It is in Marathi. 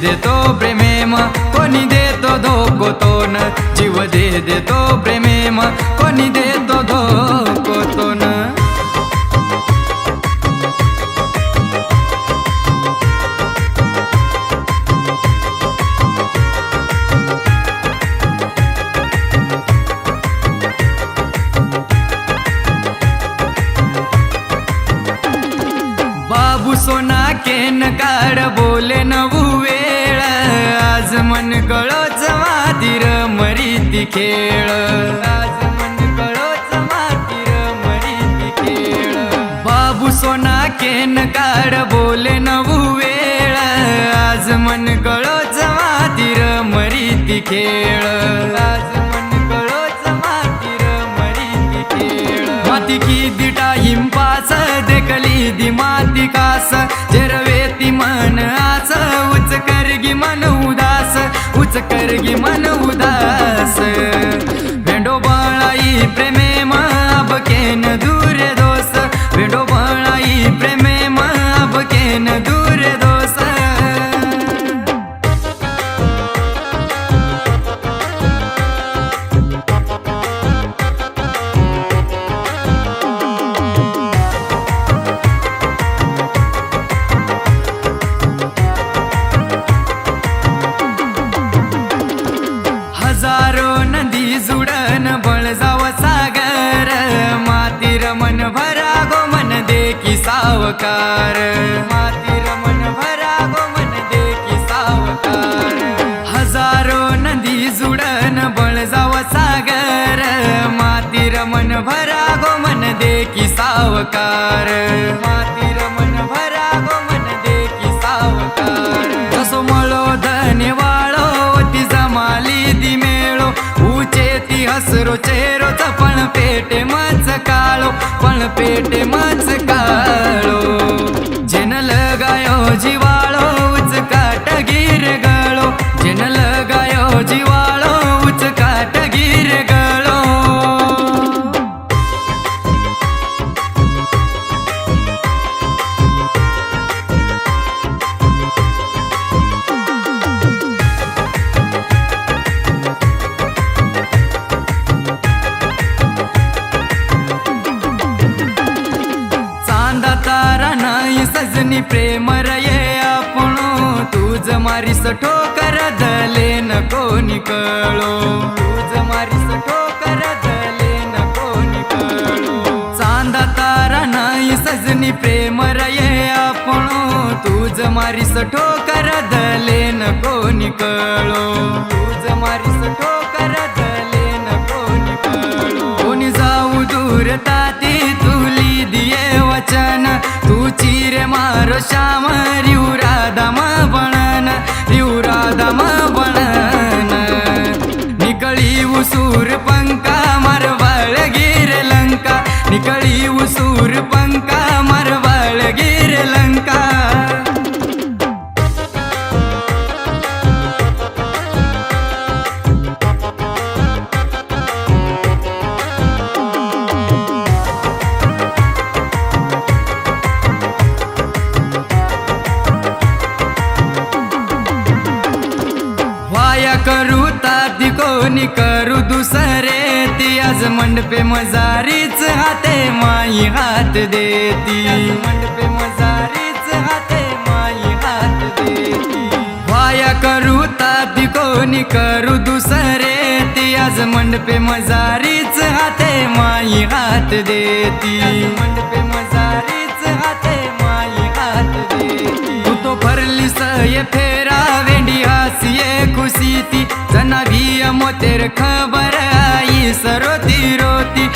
देतो प्रेमेम कोणी देतो धोकोतोन जीव दे देतो प्रेमेम कोणी देतो धोकोतोन बाबू सोना केन काड बोले न वेळ कळोच मातीर मरीती खेळ. आज मन कळोच मातीर मरीती खेळ बाबू सोना केन काढ बोले नवू वेळ. आज मन कळोच मातीर मरीती खेळ आज मन कळोच मातीर मरीती खेळ. माती की दिटा उच करगी मन उदास. सावकार. माती रमण भरा मन देखी सावकार. हजारो नदी जुडन बळजाव सागर. माती रमण भरा मन देखी सावकार. माती रमण भरा मन देखी सावकार. जसो मळो धन्यवाळो ती जमाली दी मेळो. उचे ती हसरो चेहरो पण पेटे मच काळो. पण पेटे मच तारा नाही सजनी प्रेम रये आपणो. तुझ मारीस ठोकर दले न निकळो कळो. तुझ मारीस ठोकर दले न कोणी कळो. चांदा तारा नाही सजनी प्रेम रये आपणो. तुझ मारीस ठोकर दले न कोणी कळो. तुझ मारीस ठोकर दले चिरे कोणी करू दुसरे ती आज मंडपे मजारीच हाते माई हात देती. मंडपे मजारीच हाते माई हात देती वाया करू ताती कोणी करू दुसरे ती आज मंडपे मजारीच हाते माई हात देती. मंडपे मजारीच हाते माई हात देती तू तो भरली सय फेरा वेंडी हासिये खुशी ती. तेर खबर आई सरोती रोती